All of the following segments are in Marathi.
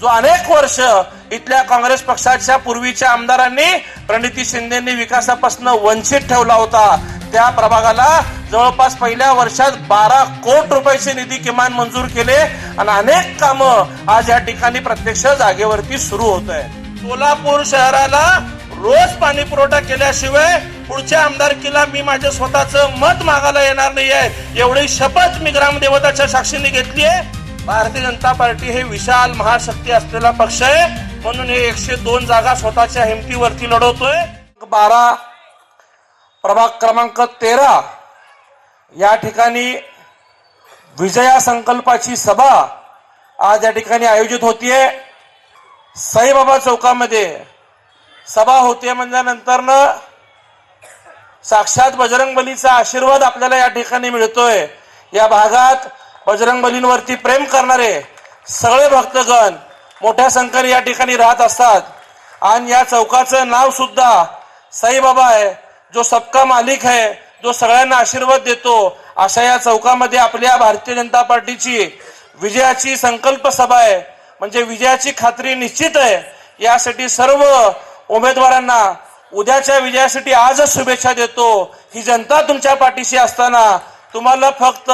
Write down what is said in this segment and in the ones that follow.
जो अनेक वर्ष इथल्या काँग्रेस पक्षाच्या पूर्वीच्या आमदारांनी प्रणिती शिंदेनी विकासापासून वंचित ठेवला होता. त्या प्रभागाला जवळपास पहिल्या वर्षात बारा कोट रुपयाचे निधी किमान मंजूर केले आणि अनेक कामं आज या ठिकाणी प्रत्यक्ष जागेवरती सुरू होत आहे सोलापूर शहराला रोज पाणी पुरवठा केल्याशिवाय पुढच्या आमदारकीला मी माझ्या स्वतःचं मत मागायला येणार नाहीये. एवढी शपथ मी ग्रामदेवताच्या साक्षीने घेतली आहे भारतीय जनता पार्टी हे विशाल महाशक्ती असलेला पक्ष आहे. म्हणून हे एकशे दोन जागा स्वतःच्या हिमतीवरती लढवतोय. बारा प्रभाग क्रमांक तेरा. या ठिकाणी विजया संकल्पाची सभा आज या ठिकाणी आयोजित होतीये. साईबाबा चौकामध्ये सभा होते म्हणल्यानंतर न साक्षात बजरंगबलीचा आशीर्वाद आपल्याला या ठिकाणी मिळतोय. या भागात बजरंग बलींवरती प्रेम करणारे सगळे भक्तगण मोठ्या संख्येने या ठिकाणी राहत असतात. आणि या चौकाचं नाव सुद्धा साईबाबा आहे. जो सबका मालिक आहे जो सगळ्यांना आशीर्वाद देतो अशा या चौकामध्ये आपल्या भारतीय जनता पार्टीची विजयाची संकल्प सभा आहे. म्हणजे विजयाची खात्री निश्चित आहे. यासाठी सर्व उमेदवारांना उद्याच्या विजयासाठी आजच शुभेच्छा देतो. ही जनता तुमच्या पाठीशी असताना तुम्हाला फक्त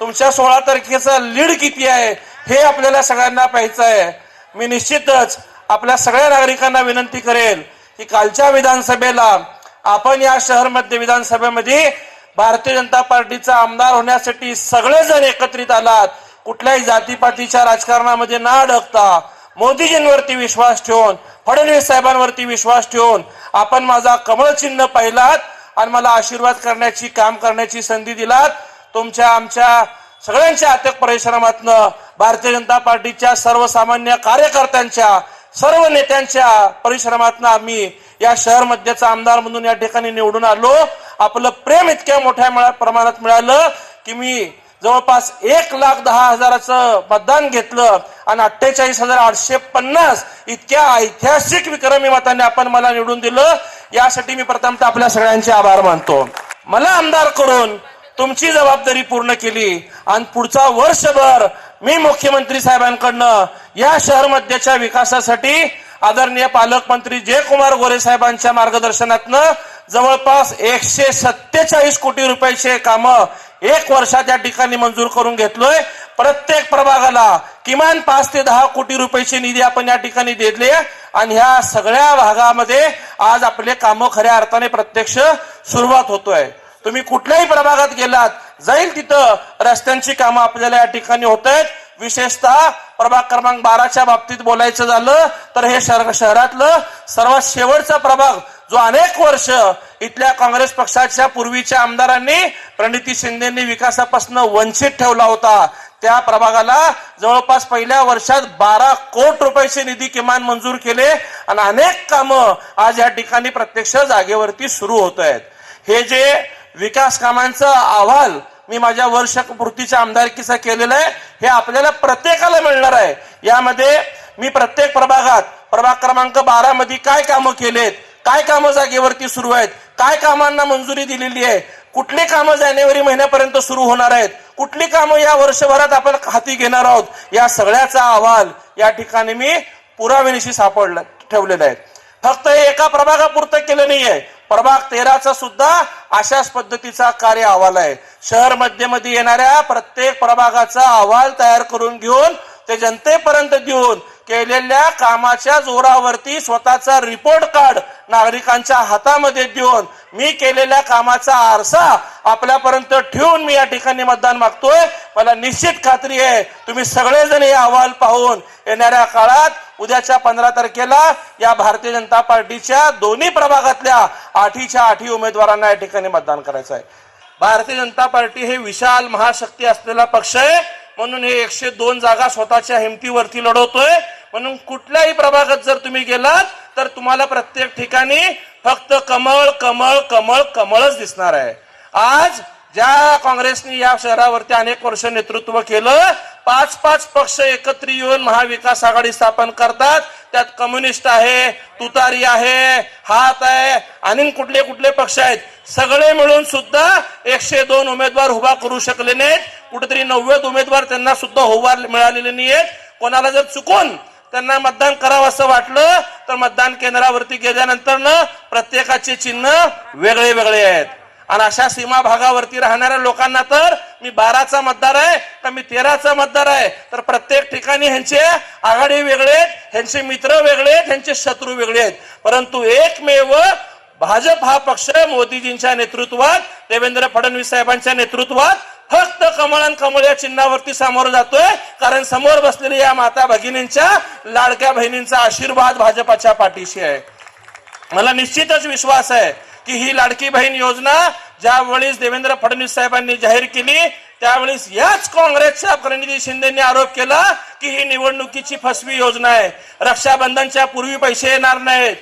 तुमच्या सोळा तारखेचा लीड किती आहे हे आपल्याला सगळ्यांना पाहायचं आहे. मी निश्चितच आपल्या सगळ्या नागरिकांना विनंती करेल की कालच्या विधानसभेला आपण या शहरमध्ये विधानसभेमध्ये भारतीय जनता पार्टीचा आमदार होण्यासाठी सगळेजण एकत्रित आलात. कुठल्याही जातीपातीच्या राजकारणामध्ये न अडकता. मोदीजींवरती विश्वास ठेवून फडणवीस साहेबांवरती विश्वास ठेवून आपण माझा कमळ चिन्ह पाहिलात आणि मला आशीर्वाद करण्याची काम करण्याची संधी दिलात. तुमच्या आमच्या सगळ्यांच्या अथक परिश्रमातनं भारतीय जनता पार्टीच्या सर्वसामान्य कार्यकर्त्यांच्या सर्व नेत्यांच्या परिश्रमातनं आम्ही या शहर मध्येचा आमदार म्हणून या ठिकाणी निवडून आलो. आपलं प्रेम इतक्या मोठ्या प्रमाणात मिळालं की मी जवळपास एक लाख दहा हजाराचं मतदान घेतलं आणि अठ्ठेचाळीस हजार आठशे पन्नास इतक्या ऐतिहासिक विक्रमी मताने आपण मला निवडून दिलं. यासाठी मी प्रथमतः आपल्या सगळ्यांचे आभार मानतो. मला आमदार करून तुमची जबाबदारी पूर्ण केली. आणि पुढचा वर्षभर मी मुख्यमंत्री साहेबांकडनं या शहर मध्यच्या विकासासाठी आदरणीय पालकमंत्री जयकुमार गोरे साहेबांच्या मार्गदर्शनातनं जवळपास एकशे सत्तेचाळीस कोटी रुपयाचे काम एक वर्षात या ठिकाणी मंजूर करून घेतलोय. प्रत्येक प्रभागाला किमान पाच ते दहा कोटी रुपयाचे निधी आपण या ठिकाणी दिले आणि ह्या सगळ्या भागामध्ये आज आपले कामं खऱ्या अर्थाने प्रत्यक्ष सुरुवात होतोय. तुम्ही कुठल्याही प्रभागात गेलात जाईल तिथं रस्त्यांची कामं आपल्याला या ठिकाणी होत आहेत विशेषतः प्रभाग क्रमांक बाराच्या बाबतीत बोलायचं झालं तर हे शहर शहरातलं सर्वात शेवटचा प्रभाग जो अनेक वर्ष इथल्या काँग्रेस पक्षाच्या पूर्वीच्या आमदारांनी प्रणिती शिंदेनी विकासापासून वंचित ठेवला होता. त्या प्रभागाला जवळपास पहिल्या वर्षात बारा कोट रुपयाचे निधी किमान मंजूर केले आणि अनेक कामं आज या ठिकाणी प्रत्यक्ष जागेवरती सुरू होत आहेत. हे जे विकास कामांचा अहवाल मी माझ्या वर्षपूर्तीच्या आमदारकीचा केलेला आहे. हे आपल्याला प्रत्येकाला मिळणार आहे. यामध्ये मी प्रत्येक प्रभागात प्रभाग क्रमांक बारा मध्ये काय कामं केलेत काय कामं जागेवरती सुरू आहेत काय कामांना मंजुरी दिलेली आहे कुठली कामं जानेवारी महिन्यापर्यंत सुरू होणार आहेत कुठली कामं या वर्षभरात आपण हाती घेणार आहोत या सगळ्याचा अहवाल या ठिकाणी मी पुराव्यानिशी सापडला ठेवलेला आहे. फक्त हे एका प्रभागापुरतं केलं नाही आहे प्रभाग तेराचा सुद्धा अशाच पद्धतीचा कार्य अहवाल आहे. शहर मध्यमध्ये येणाऱ्या प्रत्येक प्रभागाचा अहवाल तयार करून घेऊन ते जनतेपर्यंत देऊन केलेल्या कामाच्या जोरावरती स्वतःचा रिपोर्ट कार्ड नागरिकांच्या हातामध्ये देऊन मी केलेल्या कामाचा आरसा आपल्यापर्यंत ठेवून मी या ठिकाणी मतदान मागतोय. मला निश्चित खात्री आहे तुम्ही सगळेजण हे अहवाल पाहून येणाऱ्या काळात उद्याच्या पंधरा तारखेला या भारतीय जनता पार्टीच्या दोन्ही प्रभागातल्या आठीच्या आठी उमेदवारांना या ठिकाणी मतदान करायचं आहे. भारतीय जनता पार्टी हे विशाल महाशक्ती असलेला पक्ष आहे. म्हणून हे एकशे दोन जागा स्वतःच्या हिमतीवरती लढवतोय. म्हणून कुठल्याही प्रभागात जर तुम्ही गेलात तर तुम्हाला प्रत्येक ठिकाणी फक्त कमळ कमळ कमळ कमळच दिसणार आहे. आज ज्या काँग्रेसने या शहरावरती अनेक वर्ष नेतृत्व केलं पाच पाच पक्ष एकत्र येऊन महाविकास आघाडी स्थापन करतात. त्यात कम्युनिस्ट आहे तुतारी आहे हात आहे आणि कुठले कुठले पक्ष आहेत. सगळे मिळून सुद्धा एकशे दोन उमेदवार उभा करू शकले नाहीत. कुठेतरी नव्वद उमेदवार त्यांना सुद्धा होवार मिळालेले नाहीयेत. कोणाला जर चुकून त्यांना मतदान करावं असं वाटलं तर मतदान केंद्रावरती गेल्यानंतर न प्रत्येकाचे चिन्ह वेगळे वेगळे आहेत. आणि अशा सीमा भागावरती राहणाऱ्या लोकांना तर मी बाराचा मतदार आहे तर मी तेराचा मतदार आहे. तर प्रत्येक ठिकाणी ह्यांचे आघाडी वेगळे आहेत ह्यांचे मित्र वेगळे आहेत ह्यांचे शत्रू वेगळे आहेत. परंतु एकमेव भाजप हा पक्ष मोदीजींच्या नेतृत्वात देवेंद्र फडणवीस साहेबांच्या नेतृत्वात फक्त कमळ आणि कमळ या चिन्हावरती सामोरं जातोय. कारण समोर बसलेल्या या माता भगिनींच्या लाडक्या बहिणींचा आशीर्वाद भाजपाच्या पाठीशी आहे. मला निश्चितच विश्वास आहे की ही लाडकी बहीण योजना ज्यावेळेस देवेंद्र फडणवीस साहेबांनी जाहीर केली त्यावेळेस याच काँग्रेसच्या प्रणिधी शिंदेनी आरोप केला की ही निवडणुकीची फसवी योजना आहे. रक्षाबंधनच्या पूर्वी पैसे येणार नाहीत.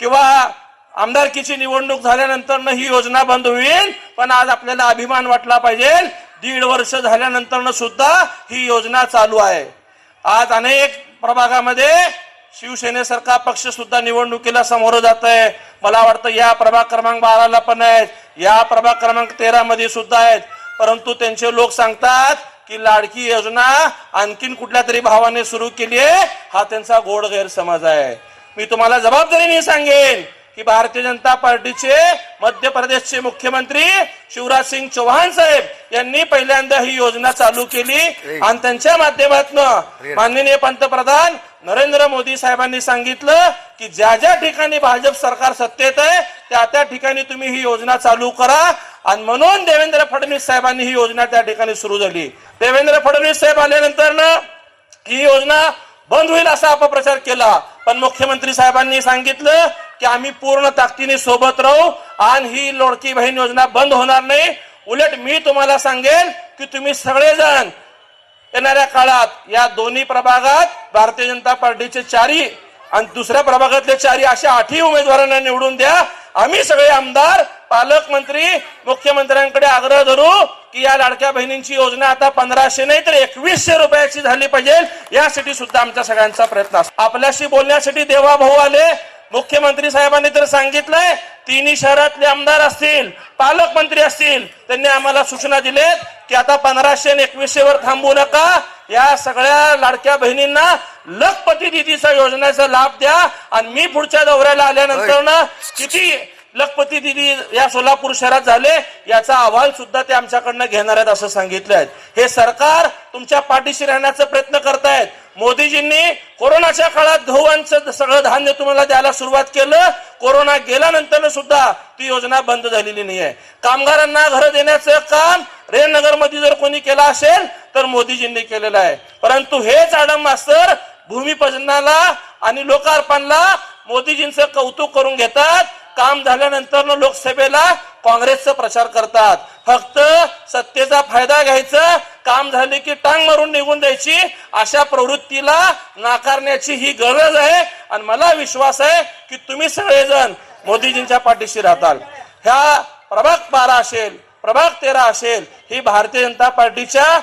किंवा आमदारकीची निवडणूक झाल्यानंतर ही योजना बंद होईल पण आज आपल्याला अभिमान वाटला पाहिजे. दीड वर्ष झाल्यानंतर सुद्धा ही योजना चालू आहे. आज अनेक प्रभागामध्ये शिवसेनेसारखा पक्ष सुद्धा निवडणुकीला समोर जात आहे मला वाटतं या प्रभाग क्रमांक बाराला पण आहेत. या प्रभाग क्रमांक तेरा मध्ये सुद्धा आहेत. परंतु त्यांचे लोक सांगतात की लाडकी योजना आणखीन कुठल्या तरी भावाने सुरू केली आहे हा त्यांचा गोड गैरसमज आहे. मी तुम्हाला जबाबदारीने सांगेन की भारतीय जनता पार्टीचे मध्य प्रदेशचे मुख्यमंत्री शिवराज सिंग चौहान साहेब यांनी पहिल्यांदा ही योजना चालू केली आणि त्यांच्या माध्यमातून माननीय पंतप्रधान नरेंद्र मोदी साहेबांनी सांगितलं की ज्या ज्या ठिकाणी भाजप सरकार सत्तेत आहे त्या त्या ठिकाणी तुम्ही ही योजना चालू करा. आणि म्हणून देवेंद्र फडणवीस साहेबांनी ही योजना त्या ठिकाणी सुरू झाली. देवेंद्र फडणवीस साहेब आल्यानंतर ना ही योजना बंद होईल असा अपप्रचार केला. पण मुख्यमंत्री साहेबांनी सांगितलं की आम्ही पूर्ण ताकदीने सोबत राहू आणि ही लोडकी बहीण योजना बंद होणार नाही. उलट मी तुम्हाला सांगेन की तुम्ही सगळेजण येणाऱ्या काळात या दोन्ही प्रभागात भारतीय जनता पार्टीचे चारी आणि दुसऱ्या प्रभागातले चारी अशा आठही उमेदवारांना निवडून द्या. आम्ही सगळे आमदार पालकमंत्री मुख्यमंत्र्यांकडे आग्रह धरू की या लाडक्या बहिणींची योजना आता पंधराशे नाही तर एकवीसशे रुपयाची झाली पाहिजे. यासाठी सुद्धा आमच्या सगळ्यांचा प्रयत्न असतो. आपल्याशी बोलण्यासाठी देवा भाऊ आले. मुख्यमंत्री साहेबांनी तर सांगितलंय तिन्ही शहरातले आमदार असतील पालकमंत्री असतील त्यांनी आम्हाला सूचना दिलेत की आता पंधराशे आणि एकवीसशे वर थांबू नका. या सगळ्या लाडक्या बहिणींना लखपती दिदीचा योजनेचा लाभ द्या आणि मी पुढच्या दौऱ्याला आल्यानंतर ना किती लखपती दिदी या सोलापूर शहरात झाले याचा अहवाल सुद्धा ते आमच्याकडनं घेणार आहेत असं सांगितलं आहे. हे सरकार तुमच्या पाठीशी राहण्याचा प्रयत्न करतायत. मोदीजींनी कोरोनाच्या काळात गहूचं सगळं धान्य तुम्हाला द्यायला सुरुवात केलं. कोरोना गेल्यानंतर सुद्धा ती योजना बंद झालेली नाही आहे कामगारांना घर देण्याचं काम रेनगरमध्ये जर कोणी केलं असेल तर मोदीजींनी केलेलं आहे. परंतु हेच आडम मास्तर भूमिपूजनाला आणि लोकार्पणला मोदीजींचं कौतुक करून घेतात. काम झाल्यानंतर लोकसभेला काँग्रेसचा प्रचार करतात. फक्त सत्तेचा फायदा घ्यायचा काम झाले की टांग मारून निघून द्यायची अशा प्रवृत्तीला नाकारण्याची ही गरज आहे. आणि मला विश्वास आहे की तुम्ही सगळेजण मोदीजींच्या पाठीशी राहताल. ह्या प्रभाग बारा असेल प्रभाग तेरा असेल ही भारतीय जनता पार्टीच्या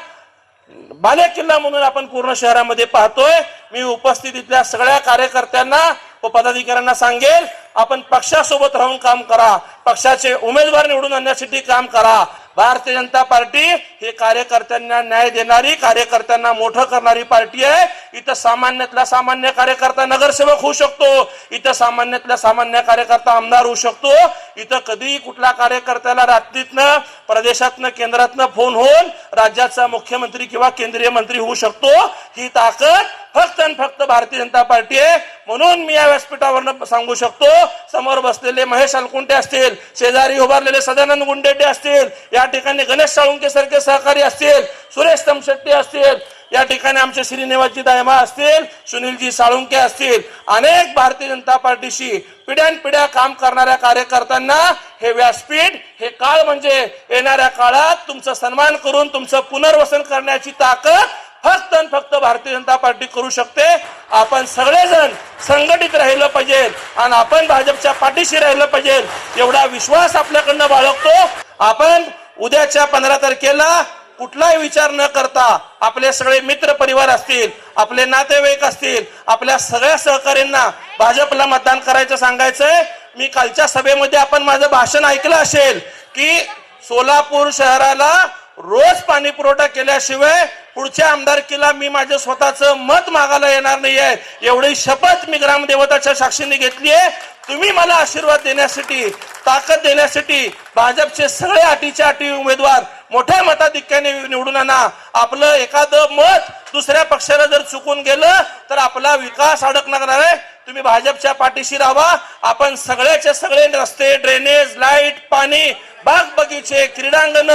बाले किल्ला म्हणून आपण पूर्ण शहरामध्ये पाहतोय. मी उपस्थितीतल्या सगळ्या कार्यकर्त्यांना व पदाधिकाऱ्यांना सांगेल आपण पक्षासोबत राहून काम करा. पक्षाचे उमेदवार निवडून आणण्यासाठी काम करा. भारतीय जनता पार्टी हे कार्यकर्त्यांना न्याय देणारी कार्यकर्त्यांना मोठं करणारी पार्टी आहे. इथं सामान्यातला सामान्य कार्यकर्ता नगरसेवक होऊ शकतो. इथं सामान्यातला सामान्य कार्यकर्ता आमदार होऊ शकतो. इथं कधीही कुठला कार्यकर्त्याला रात्रीतनं प्रदेशातनं केंद्रातनं फोन होऊन राज्याचा मुख्यमंत्री किंवा केंद्रीय मंत्री होऊ शकतो. ही ताकद फक्त आणि फक्त भारतीय जनता पार्टी आहे. म्हणून मी या व्यासपीठावरनं सांगू शकतो समोर बसलेले महेश अलकुंटे असतील शेजारी उभारलेले सदानंद गुंडेटे असतील या ठिकाणी गणेश साळुंके सारखे सहकारी असतील सुरेश तमशेट्टी असतील या ठिकाणी आमचे श्रीनिवासजी दायमा असतील सुनीलजी साळुंके असतील अनेक भारतीय जनता पार्टीशी पिढ्यानपिढ्या काम करणाऱ्या कार्यकर्त्यांना हे व्यासपीठ हे काळ म्हणजे येणाऱ्या काळात तुमचं सन्मान करून तुमचं पुनर्वसन करण्याची ताकद फक्त आणि फक्त भारतीय जनता पार्टी करू शकते. आपण सगळेजण संघटित राहिलं पाहिजे आणि आपण भाजपच्या पाठीशी राहिलं पाहिजे एवढा विश्वास आपल्याकडनं बाळगतो. आपण उद्याच्या पंधरा तारखेला कुठलाही विचार न करता आपले सगळे मित्र परिवार असतील आपले नातेवाईक असतील आपल्या सगळ्या सहकाऱ्यांना भाजपला मतदान करायचं सांगायचंय. मी कालच्या सभेमध्ये आपण माझं भाषण ऐकलं असेल की सोलापूर शहराला रोज पाणी पुरवठा केल्याशिवाय पुढच्या आमदारकीला मी माझं स्वतःचं मत मागायला येणार नाहीये. एवढी शपथ मी ग्रामदेवताच्या साक्षीने घेतली आहे. तुम्ही मला आशीर्वाद देण्यासाठी ताकद देण्यासाठी भाजपचे सगळे अटीच्या अटी उमेदवार मोठ्या मताधिक्याने निवडून आणा. आपलं एखादं मत दुसऱ्या पक्षाला जर चुकून गेलं तर आपला विकास अडकणार आहे. तुम्ही भाजपच्या पाठीशी राहा. आपण सगळ्याचे सगळे रस्ते ड्रेनेज लाइट पाणी बाग बगीचे क्रीडांगण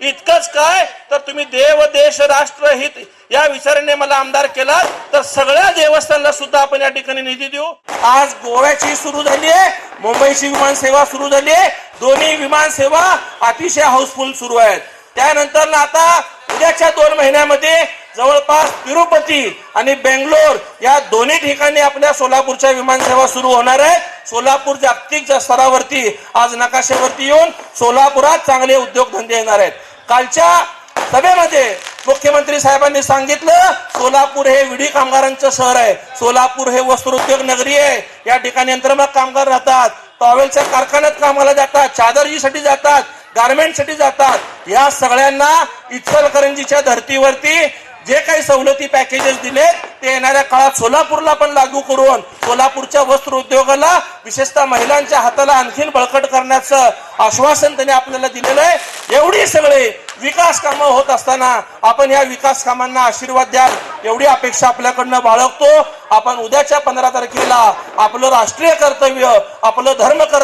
इतकंच काय? तर तुम्ही देव देश राष्ट्र हित या विचाराने मला आमदार केला तर सगळ्या देवस्थानला सुद्धा आपण या ठिकाणी निधी देऊ. आज गोव्याची सुरू झाली आहे. मुंबईची विमान सेवा सुरू झाली आहे. दोन्ही विमान सेवा अतिशय हाऊसफुल सुरू आहेत. त्यानंतर ना आता उद्याच्या दोन महिन्यामध्ये जवळपास तिरुपती आणि बेंगलोर या दोन्ही ठिकाणी आपल्या सोलापूरच्या विमानसेवा सुरू होणार आहे सोलापूर जागतिक स्तरावरती आज नकाशेवरती येऊन सोलापुरात चांगले उद्योगधंदे येणार आहेत. कालच्या सभेमध्ये मुख्यमंत्री साहेबांनी सांगितलं सोलापूर हे विडी कामगारांचं शहर आहे. सोलापूर हे वस्त्रोद्योग नगरी आहे. या ठिकाणी यंत्रमाग कामगार राहतात. टॉवेलच्या कारखान्यात कामाला जातात. चादरजीसाठी जातात. गारमेंटसाठी जातात. या सगळ्यांना इचलकरंजीच्या धर्तीवरती जे काही सवलती पॅकेजेस दिले ते येणाऱ्या काळात सोलापूरला पण लागू करून सोलापूरच्या वस्त्र उद्योगाला विशेषतः महिलांच्या हाताला आणखीन बळकट करण्याचं आश्वासन त्यांनी आपल्याला दिलेलं आहे. एवढी सगळे विकास कामं होत असताना आपण या विकास कामांना आशीर्वाद द्याल एवढी अपेक्षा आपल्याकडनं बाळगतो. आपण उद्याच्या पंधरा तारखेला आपलं राष्ट्रीय कर्तव्य आपलं धर्म कर्तव्य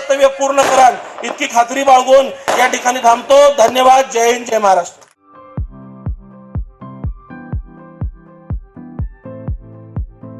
कराल खात्री बाळगून या ठिकाणी थांबतो. धन्यवाद. जय हिंद जय महाराष्ट्र.